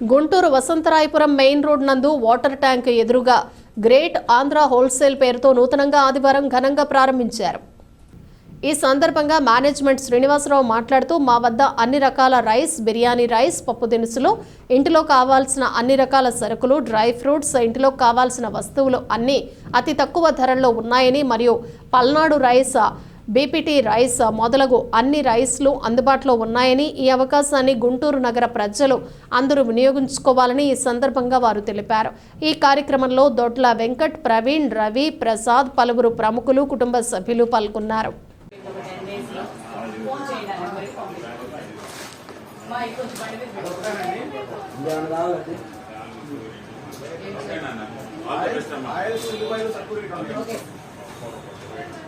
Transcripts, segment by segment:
Guntur Vasantharayapuram main road నందు water tank ఎదురుగా great Andhra wholesale పేరుతో నూతనంగా ఆదివారం ఘనంగా ప్రారంభించారు. ఈ సందర్భంగా మేనేజ్మెంట్ శ్రీనివాసరావు మాట్లాడుతూ మా వద్ద అన్ని రకాల రైస్ బిర్యానీ రైస్ పప్పు దినుసులు ఇంటిలో కావాల్సిన అన్ని రకాల సరుకులు డ్రై ఫ్రూట్స్ ఇంటిలో కావాల్సిన వస్తువులు అన్నీ అతి తక్కువ ధరల్లో ఉన్నాయని మరియు పల్నాడు రైస్ బీపీటీ రైస్ మొదలగు అన్ని రైస్లు అందుబాటులో ఉన్నాయని ఈ అవకాశాన్ని గుంటూరు నగర ప్రజలు అందరూ వినియోగించుకోవాలని ఈ సందర్భంగా వారు తెలిపారు. ఈ కార్యక్రమంలో దొడ్ల వెంకట్ ప్రవీణ్ రవి ప్రసాద్ పలువురు ప్రముఖులు కుటుంబ సభ్యులు పాల్గొన్నారు. One lady,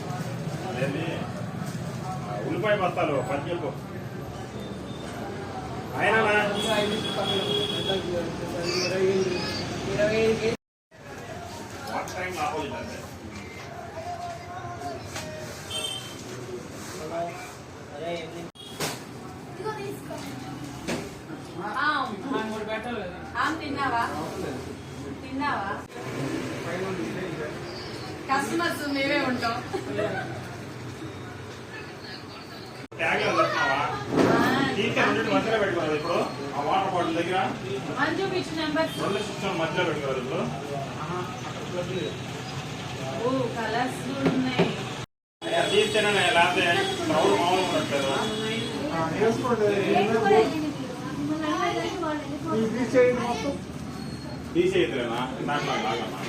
ఉల్లిపాయ బస్తాలు పది చెప్పు ఆయన తిన్నావా? తిన్నావా? కస్టమర్స్ మేమే ఉంటాం. ట్యాగ్ వస్తున్నావా తీసుకొని రెండింటి మధ్యలో పెట్టుకోవాలి ఇప్పుడు. ఆ వాటర్ బాటిల్ దగ్గర. మంజు బిచ్ నెంబర్ రెండు సిస్టమ్ మధ్యలో పెట్టుకోవాలి ఇప్పుడు. ఓ కలర్స్ ఉన్నాయి. తీస్తేనే లేకపోతే క్రౌడ్ మామూలు ఉండట్లేదు. తీసేయదులేనా దాంట్లో లాగమ్మా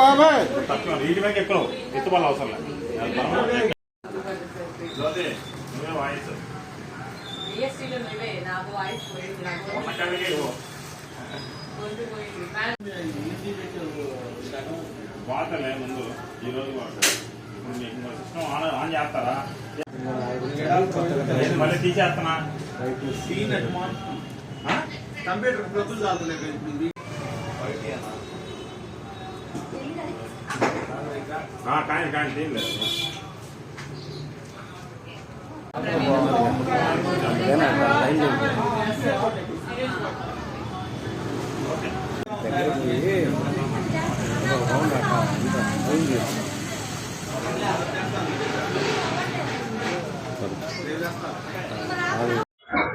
బాబాయ్. తక్కువ వీటి మీద ఎక్కువ. ఎత్తుబల్ల అవసరం లేదు. జ్యోతి నువ్వే వాయిస్ నువ్వే నాకు వాయిస్ పోయింది నాకు ఇవ్వు ముందు ఈ రోజు ఇప్పుడు మీకు సిస్టమ్ ఆన్ ఆన్ చేస్తారా లేదు, మళ్ళీ తీసేస్తున్నా అటు కంప్యూటర్ ప్రొద్దు చాలుతున్నాయి ఇప్పుడు కానీ కానీ లేదు.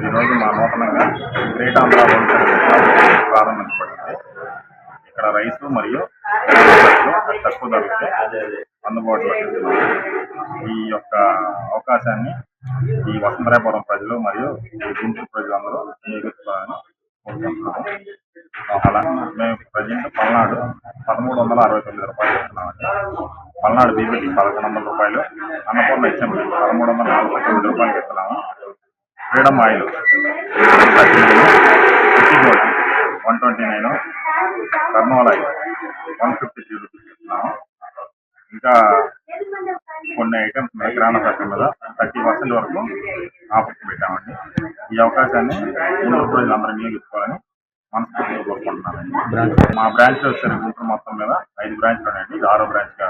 ఈరోజు మా నూతనంగా గ్రేట్ ఆంధ్ర ప్రారంభించబడింది ఇక్కడ రైసు మరియు తక్కువ ధరలకే అందుబాటులో ఈ యొక్క అవకాశాన్ని ఈ వసంతరాయపురం ప్రజలు మరియు గుంటూరు ప్రజలందరూ వినియోగించుకోవాలని కోరుకుంటున్నాము. అలా మేము ప్రజెంట్ పల్నాడు పదమూడు వందల అరవై తొమ్మిది రూపాయలు ఇస్తున్నామండి. పల్నాడు బీపీటీ పదకొండు వందల రూపాయలు అన్నపూర్ణ ఇచ్చాం పదమూడు వందల నలభై తొమ్మిది రూపాయలకి ఇస్తున్నాము. Freedom oil one twenty nine Kurnool oil one fifty three rupees ఇస్తున్నాము. ఇంకా కొన్ని ఐటమ్స్ మీద కిరాణా సరుకుల మీద థర్టీ పర్సెంట్ వరకు ఆఫర్స్ పెట్టామండి. ఈ అవకాశాన్ని గుంటూరు ప్రజలందరూ వినియోగించుకోవాలని మనస్ఫూర్తిగా కోరుకుంటున్నానండి. మా బ్రాంచ్ వచ్చారు గుంటూరు మొత్తం మీద ఐదు బ్రాంచ్లు ఉన్నాయండి. ఇది ఆరో బ్రాంచ్గా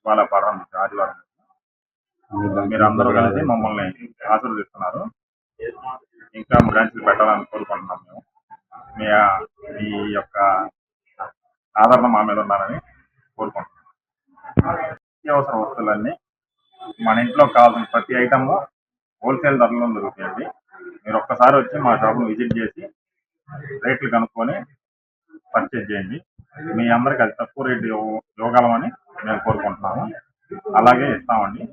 ఇవాళ ప్రారంభించారు ఆదివారం మీరు అందరూ కలిసి మమ్మల్ని ఆశీర్వదిస్తున్నారు. ఇంకా బ్రాంచ్లు పెట్టాలని కోరుకుంటున్నాం మేము. మీ మీ యొక్క ఆదరణ మా మీద ఉన్నారని కోరుకుంటున్నాం. నిత్యావసర వస్తువులన్నీ మన ఇంట్లో కావాల్సిన ప్రతి ఐటమ్ హోల్సేల్ ధరలో దొరుకుతాయండి. మీరు ఒక్కసారి వచ్చి మా షాప్ను విజిట్ చేసి రేట్లు కనుక్కొని పర్చేజ్ చేయండి. మీ అందరికి అది తక్కువ రేటు ఇవ్వ- ఇవ్వగలమని మేము కోరుకుంటున్నాము. అలాగే ఇస్తామండి.